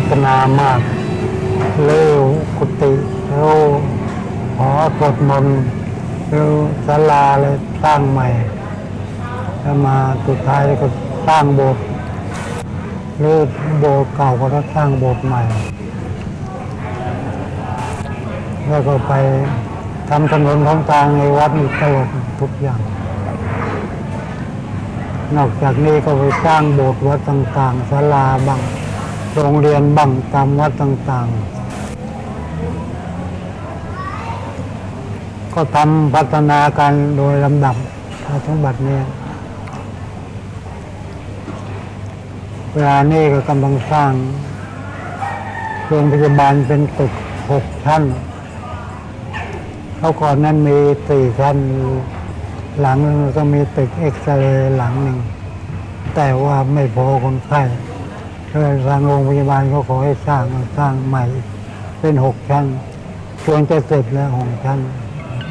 พัฒนามาก เร็วกุฏิเร็วหอสวดมนต์เร็วศาลาเลยตั้งใหม่ แล้วมาสุดท้ายก็สร้างโบสถ์หรือโบสถ์เก่าก็ต้องสร้างโบสถ์ใหม่ แล้วก็ไปทำถนนของทางในวัดอีตลอดทุกอย่าง นอกจากนี้ก็ไปสร้างโบสถ์วัดต่างๆศาลาบัง โรงเรียนบังตามวัดต่าง ๆ ก็ทำพัฒนาการโดยลำดับมาถึงบัดนี้เวลานี้ก็กำลังสร้างโรงพยาบาลเป็นตึกหกชั้นเขาก่อนนั้นมีสี่ชั้นหลังนึงก็มีตึกเอ็กซเรย์หลังหนึ่ง แต่ว่าไม่พอคนไข้ เลยทางโรงพยาบาลเขาขอให้สร้างสร้างใหม่ เป็นหกชั้นควรจะเสร็จแล้วหกชั้น